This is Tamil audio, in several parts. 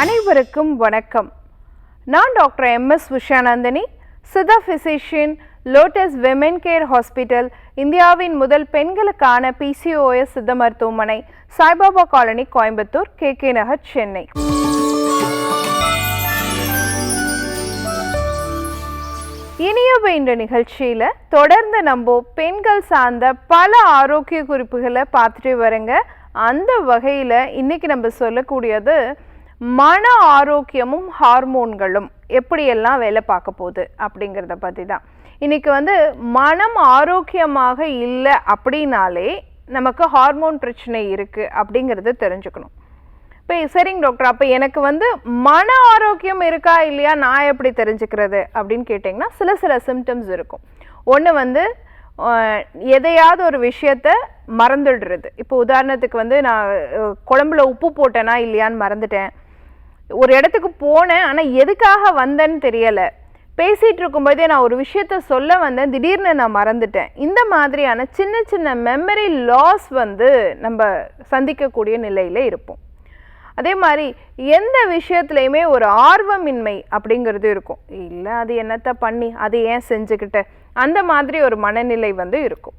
அனைவருக்கும் வணக்கம். நான் டாக்டர் எம் எஸ் உஷானந்தினி சிதா physician Lotus women care hospital இந்தியாவின் முதல் பெண்களுக்கான பிசிஓஎஸ் சித்த மருத்துவமனை Saibaba colony Coimbatore K K Nagar Chennai. இனியவை இந்த நிகழ்ச்சியில் தொடர்ந்து நம்ம பெண்கள் சார்ந்த பல ஆரோக்கிய குறிப்புகளை பார்த்துட்டு வரங்க. அந்த வகையில் இன்றைக்கி நம்ம சொல்லக்கூடியது மன ஆரோக்கியமும் ஹார்மோன்களும் எப்படியெல்லாம் வேலை பார்க்க போகுது அப்படிங்கிறத பற்றி தான். இன்னைக்கு வந்து மனம் ஆரோக்கியமாக இல்லை அப்படின்னாலே நமக்கு ஹார்மோன் பிரச்சனை இருக்குது அப்படிங்கிறது தெரிஞ்சுக்கணும். இப்போ சரிங்க டாக்டர் அப்போ எனக்கு வந்து மன ஆரோக்கியம் இருக்கா இல்லையா நான் எப்படி தெரிஞ்சுக்கிறது அப்படின்னு கேட்டிங்கன்னா சில சில சிம்டம்ஸ் இருக்கும். ஒன்று வந்து எதையாவது ஒரு விஷயத்த மறந்துடுறது. இப்போ உதாரணத்துக்கு வந்து நான் குழம்புல உப்பு போட்டேனா இல்லையான்னு மறந்துட்டேன். ஒரு இடத்துக்கு போனேன் ஆனால் எதுக்காக வந்தேன்னு தெரியலை. பேசிகிட்டு இருக்கும்போதே நான் ஒரு விஷயத்த சொல்ல வந்தேன் திடீர்னு நான் மறந்துட்டேன். இந்த மாதிரியான சின்ன சின்ன மெமரி லாஸ் வந்து நம்ம சந்திக்கக்கூடிய நிலையில் இருப்போம். அதே மாதிரி எந்த விஷயத்துலையுமே ஒரு ஆர்வமின்மை அப்படிங்கிறது இருக்கும். இல்லை அது என்னத்த பண்ணி அது ஏன் செஞ்சுக்கிட்ட? அந்த மாதிரி ஒரு மனநிலை வந்து இருக்கும்.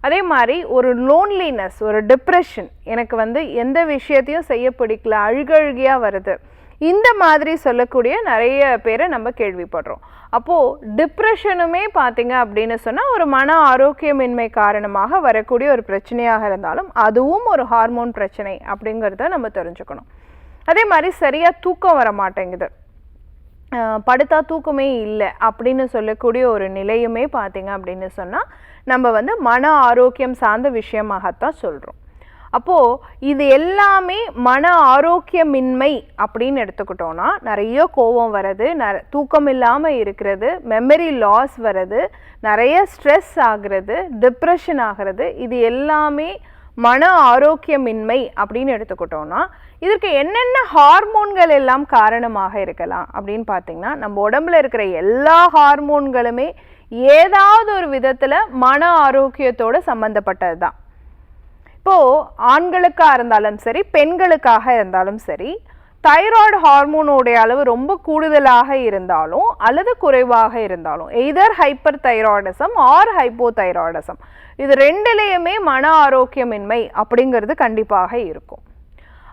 அதே மாதிரி ஒரு லோன்லினஸ் ஒரு டிப்ரெஷன் எனக்கு வந்து எந்த விஷயத்தையும் செய்ய பிடிக்கல அழுகழுகியாக வருது. இந்த மாதிரி சொல்லக்கூடிய நிறைய பேரை நம்ம கேள்விப்படுறோம். அப்போது டிப்ரெஷனுமே பார்த்தீங்க அப்படின்னு சொன்னால் ஒரு மன ஆரோக்கியமின்மை காரணமாக வரக்கூடிய ஒரு பிரச்சனையாக இருந்தாலும் அதுவும் ஒரு ஹார்மோன் பிரச்சனை அப்படிங்கிறத நம்ம தெரிஞ்சுக்கணும். அதே மாதிரி சரியாக தூக்கம் வர மாட்டேங்குது. படுத்தா தூக்கமே இல்லை அப்படின்னு சொல்லக்கூடிய ஒரு நிலையுமே பார்த்தீங்க அப்படின்னு சொன்னால் நம்ம வந்து மன ஆரோக்கியம் சார்ந்த விஷயமாகத்தான் சொல்கிறோம் அப்போது இது எல்லாமே மன ஆரோக்கியமின்மை அப்படின்னு எடுத்துக்கிட்டோன்னா நிறைய கோபம் வர்றது ந தூக்கம் இல்லாமல் இருக்கிறது மெமரி லாஸ் வர்றது நிறைய ஸ்ட்ரெஸ் ஆகிறது டிப்ரெஷன் ஆகிறது இது எல்லாமே மன ஆரோக்கியமின்மை அப்படின்னு எடுத்துக்கிட்டோன்னா இதற்கு என்னென்ன ஹார்மோன்கள் எல்லாம் காரணமாக இருக்கலாம் அப்படின்னு பார்த்தீங்கன்னா நம்ம உடம்புல இருக்கிற எல்லா ஹார்மோன்களுமே ஏதாவது ஒரு விதத்தில் மன ஆரோக்கியத்தோடு சம்மந்தப்பட்டது தான் இப்போது ஆண்களுக்காக இருந்தாலும் சரி பெண்களுக்காக இருந்தாலும் சரி தைராய்டு ஹார்மோனுடைய அளவு ரொம்ப கூடுதலாக இருந்தாலும் அல்லது குறைவாக இருந்தாலும் either hyperthyroidism or hypothyroidism இது ரெண்டுலேயுமே மன ஆரோக்கியமின்மை அப்படிங்கிறது கண்டிப்பாக இருக்கும்.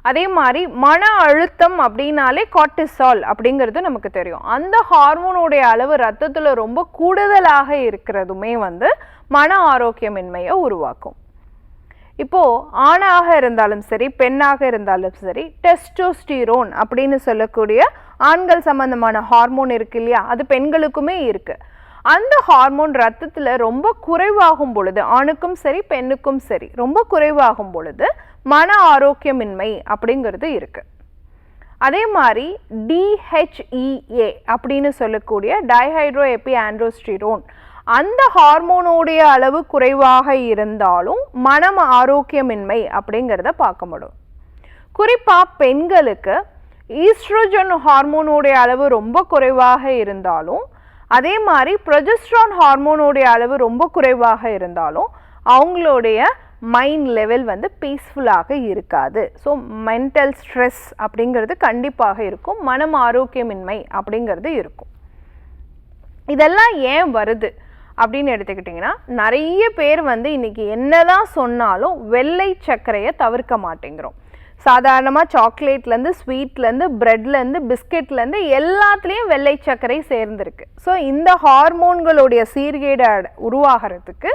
அதே மாதிரி மன அழுத்தம் அப்படின்னாலே கார்டிசால் அப்படிங்கிறது நமக்கு தெரியும். அந்த ஹார்மோனுடைய அளவு ரத்தத்தில் ரொம்ப கூடுதலாக இருக்கிறதுமே வந்து மன ஆரோக்கியமின்மையை உருவாக்கும். இப்போது ஆணாக இருந்தாலும் சரி பெண்ணாக இருந்தாலும் சரி டெஸ்டோஸ்டிரோன் அப்படின்னு சொல்லக்கூடிய ஆண்கள் சம்பந்தமான ஹார்மோன் இருக்கு இல்லையா? அது பெண்களுக்குமே இருக்குது அந்த ஹார்மோன் ரத்தத்தில் ரொம்ப குறைவாகும் பொழுது ஆணுக்கும் சரி பெண்ணுக்கும் சரி ரொம்ப குறைவாகும் பொழுது மன ஆரோக்கியமின்மை அப்படிங்கிறது இருக்குது அதே மாதிரி டிஹெச்இஏ அப்படின்னு சொல்லக்கூடிய டைஹைட்ரோ எபி ஆண்ட்ரோஸ்டிரோன் அந்த ஹார்மோனுடைய அளவு குறைவாக இருந்தாலும் மனம் ஆரோக்கியமின்மை அப்படிங்கிறத பார்க்க முடியும் குறிப்பாக பெண்களுக்கு ஈஸ்ட்ரோஜன் ஹார்மோனுடைய அளவு ரொம்ப குறைவாக இருந்தாலும் அதே மாதிரி ப்ரொஜெஸ்ட்ரான் ஹார்மோனுடைய அளவு ரொம்ப குறைவாக இருந்தாலும் அவங்களுடைய மைண்ட் லெவல் வந்து பீஸ்ஃபுல்லாக இருக்காது. ஸோ மென்டல் ஸ்ட்ரெஸ் அப்படிங்கிறது கண்டிப்பாக இருக்கும். மனம் ஆரோக்கியமின்மை அப்படிங்கிறது இருக்கும். இதெல்லாம் ஏன் வருது? அப்படின்னு எடுத்துக்கிட்டிங்கன்னா நிறைய பேர் வந்து இன்னைக்கு என்னதான் சொன்னாலும் வெள்ளை சர்க்கரையை தவிர்க்க மாட்டேங்கிறோம். சாதாரணமாக சாக்லேட்லேருந்து ஸ்வீட்லேருந்து ப்ரெட்லேருந்து பிஸ்கெட்லேருந்து எல்லாத்துலேயும் வெள்ளை சர்க்கரை சேர்ந்துருக்கு. ஸோ இந்த ஹார்மோன்களுடைய சீர்கேடு உருவாகிறதுக்கு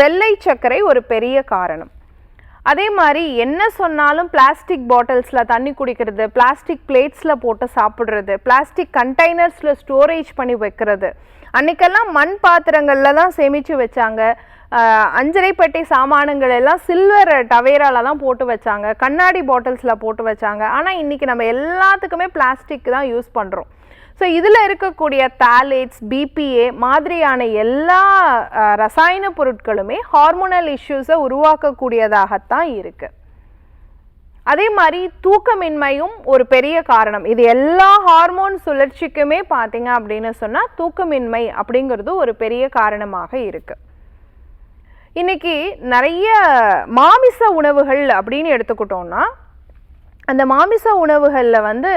வெள்ளை சர்க்கரை ஒரு பெரிய காரணம். அதே மாதிரி என்ன சொன்னாலும் பிளாஸ்டிக் பாட்டில்ஸில் தண்ணி குடிக்கிறது பிளாஸ்டிக் பிளேட்ஸில் போட்டு சாப்பிட்றது பிளாஸ்டிக் கண்டெய்னர்ஸில் ஸ்டோரேஜ் பண்ணி வைக்கிறது. அன்னைக்கெல்லாம் மண் பாத்திரங்களில் தான் சேமித்து வச்சாங்க. ஆஹ் அஞ்சரை சாமானங்கள் எல்லாம் சில்வர் டவேரால தான் போட்டு வச்சாங்க. கண்ணாடி பாட்டில்ஸில் போட்டு வச்சாங்க. ஆனால் இன்னைக்கு நம்ம எல்லாத்துக்குமே பிளாஸ்டிக் தான் யூஸ் பண்ணுறோம் ஸோ இதில் இருக்கக்கூடிய தாலேட்ஸ் பிபிஏ மாதிரியான எல்லா ரசாயன பொருட்களுமே ஹார்மோனல் இஷ்யூஸை உருவாக்கக்கூடியதாகத்தான் இருக்குது அதே மாதிரி தூக்கமின்மையும் ஒரு பெரிய காரணம். இது எல்லா ஹார்மோன் சுழற்சிக்குமே பார்த்தீங்க அப்படின்னு சொன்னால் தூக்கமின்மை அப்படிங்கிறது ஒரு பெரிய காரணமாக இருக்குது இன்றைக்கி நிறைய மாமிச உணவுகள் அப்படின்னு எடுத்துக்கிட்டோம்னா அந்த மாமிச உணவுகளில் வந்து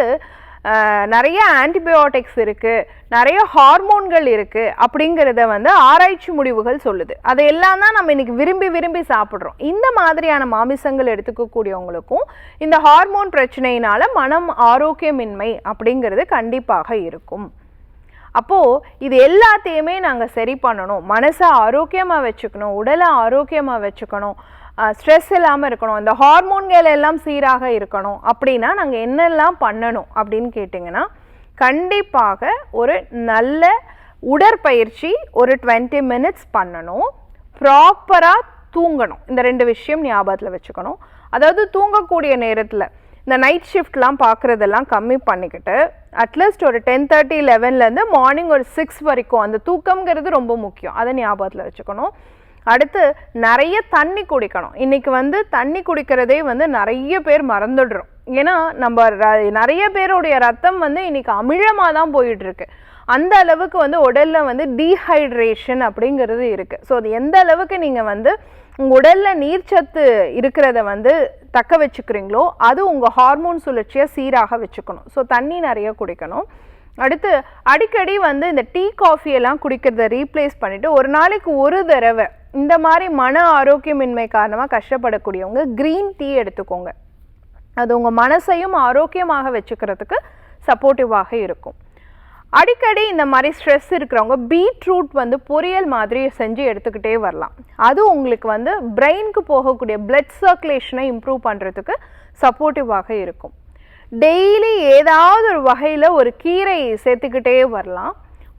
நிறைய ஆன்டிபயோட்டிக்ஸ் இருக்குது நிறைய ஹார்மோன்கள் இருக்குது அப்படிங்கிறத வந்து ஆராய்ச்சி முடிவுகள் சொல்லுது. அதையெல்லாம் தான் நம்ம இன்றைக்கி விரும்பி விரும்பி சாப்பிட்றோம். இந்த மாதிரியான மாமிசங்கள் எடுத்துக்கக்கூடியவங்களுக்கும் இந்த ஹார்மோன் பிரச்சனையினால் மனம் ஆரோக்கியமின்மை அப்படிங்கிறது கண்டிப்பாக இருக்கும். அப்போது இது எல்லாத்தையுமே நாங்கள் சரி பண்ணணும். மனசை ஆரோக்கியமாக வச்சுக்கணும் உடலை ஆரோக்கியமாக வச்சுக்கணும் ஸ்ட்ரெஸ் இல்லாமல் இருக்கணும். இந்த ஹார்மோன்கள் எல்லாம் சீராக இருக்கணும். அப்படின்னா நாங்கள் என்னெல்லாம் பண்ணணும் அப்படின்னு கேட்டிங்கன்னா கண்டிப்பாக ஒரு நல்ல உடற்பயிற்சி ஒரு டுவெண்ட்டி மினிட்ஸ் பண்ணணும். ப்ராப்பராக தூங்கணும். இந்த ரெண்டு விஷயம் ஞாபகத்தில் வச்சுக்கணும். அதாவது தூங்கக்கூடிய நேரத்தில் இந்த நைட் ஷிஃப்ட்லாம் பார்க்குறதெல்லாம் கம்மி பண்ணிக்கிட்டு அட்லீஸ்ட் ஒரு டென் தேர்ட்டி லெவன்லேருந்து மார்னிங் ஒரு சிக்ஸ் வரைக்கும். அந்த தூக்கங்கிறது ரொம்ப முக்கியம். அதை ஞாபகத்தில் வச்சுக்கணும். அடுத்து நிறைய தண்ணி குடிக்கணும். இன்றைக்கி வந்து தண்ணி குடிக்கிறதே வந்து நிறைய பேர் மறந்துடுறோம். ஏன்னா நம்ம ர- நிறைய பேருடைய ரத்தம் வந்து இன்னைக்கு அமிழமாக தான் போயிட்டுருக்கு. அந்த அளவுக்கு வந்து உடலில் வந்து டீஹைட்ரேஷன் அப்படிங்கிறது இருக்குது ஸோ அது எந்த அளவுக்கு நீங்கள் வந்து உங்கள் உடலில் நீர்ச்சத்து இருக்கிறத வந்து தக்க வச்சுக்கிறீங்களோ அது உங்கள் ஹார்மோன் சுழற்சியை சீராக வச்சுக்கணும். ஸோ தண்ணி நிறைய குடிக்கணும். அடுத்து அடிக்கடி வந்து இந்த டீ காஃபி எல்லாம் குடிக்கிறத ரீப்ளேஸ் பண்ணிவிட்டு ஒரு நாளைக்கு ஒரு தடவை இந்த மாதிரி மன ஆரோக்கியமின்மை காரணமாக கஷ்டப்படக்கூடியவங்க க்ரீன் டீ எடுத்துக்கோங்க. அது உங்கள் மனசையும் ஆரோக்கியமாக வச்சுக்கிறதுக்கு சப்போர்ட்டிவாக இருக்கும். அடிக்கடி இந்த மாதிரி ஸ்ட்ரெஸ் இருக்கிறவங்க பீட்ரூட் வந்து பொரியல் மாதிரி செஞ்சு எடுத்துக்கிட்டே வரலாம். அது உங்களுக்கு வந்து பிரெயினுக்கு போகக்கூடிய பிளட் சர்க்குலேஷனை இம்ப்ரூவ் பண்ணுறதுக்கு சப்போர்ட்டிவாக இருக்கும். டெய்லி ஏதாவது ஒரு வகையில் ஒரு கீரை சேர்த்துக்கிட்டே வரலாம்.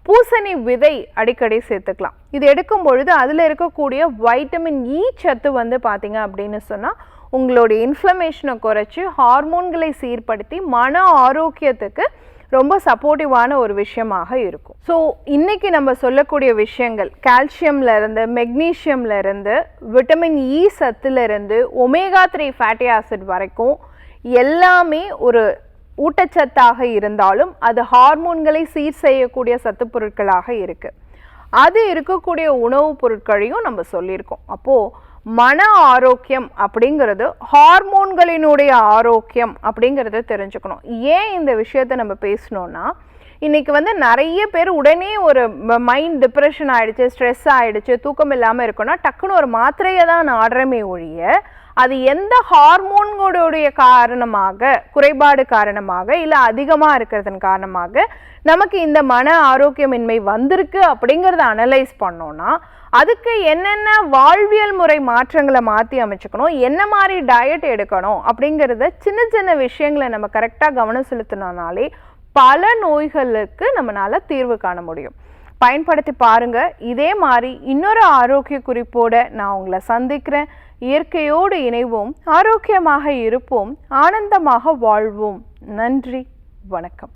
பூசணி விதை அடிக்கடி சேர்த்துக்கலாம். இது எடுக்கும் பொழுது அதில் இருக்கக்கூடிய வைட்டமின் இ e சத்து வந்து பார்த்திங்க அப்படின்னு சொன்னால் உங்களுடைய இன்ஃப்ளமேஷனை குறைச்சி ஹார்மோன்களை சீர்படுத்தி மன ஆரோக்கியத்துக்கு ரொம்ப சப்போர்ட்டிவான ஒரு விஷயமாக இருக்கும். ஸோ இன்னைக்கு நம்ம சொல்லக்கூடிய விஷயங்கள் கால்சியம்லேருந்து மெக்னீஷியம்லேருந்து விட்டமின் இ சத்துலேருந்து ஒமேகா த்ரீ ஃபேட்டி ஆசிட் வரைக்கும் எல்லாமே ஒரு ஊட்டச்சத்தாக இருந்தாலும் அது ஹார்மோன்களை சீர் செய்யக்கூடிய சத்து பொருட்களாக இருக்கு. அது இருக்கக்கூடிய உணவுப் பொருட்களையும் நம்ம சொல்லியிருக்கோம். அப்போ மன ஆரோக்கியம் அப்படிங்கிறது ஹார்மோன்களினுடைய ஆரோக்கியம் அப்படிங்கிறத தெரிஞ்சுக்கணும். ஏன் இந்த விஷயத்தை நம்ம பேசணும்னா இன்னைக்கு வந்து நிறைய பேர் உடனே ஒரு மைண்ட் டிப்ரெஷன் ஆயிடுச்சு ஸ்ட்ரெஸ் ஆகிடுச்சு தூக்கம் இல்லாமல் இருக்குன்னா டக்குன்னு ஒரு மாத்திரையை தான் ஆடுறமே ஒழிய அது எந்த ஹார்மோன்களுடைய காரணமாக குறைபாடு காரணமாக இல்லை அதிகமாக இருக்கிறதன் காரணமாக நமக்கு இந்த மன ஆரோக்கியமின்மை வந்திருக்கு அப்படிங்கிறத அனலைஸ் பண்ணோம்னா அதுக்கு என்னென்ன வாழ்வியல் முறை மாற்றங்களை மாற்றி அமைச்சுக்கணும் என்ன மாதிரி டயட் எடுக்கணும் அப்படிங்கிறத சின்ன சின்ன விஷயங்களை நம்ம கரெக்டாக கவனம் செலுத்தினோம்னாலே பல நோய்களுக்கு நம்மளால தீர்வு காண முடியும். பயன்படுத்தி பாருங்க. இதே மாதிரி இன்னொரு ஆரோக்கிய குறிப்போட நான் உங்களை சந்திக்கிறேன். இயற்கையோடு இணைவோம். ஆரோக்கியமாக இருப்போம். ஆனந்தமாக வாழ்வோம். நன்றி. வணக்கம்.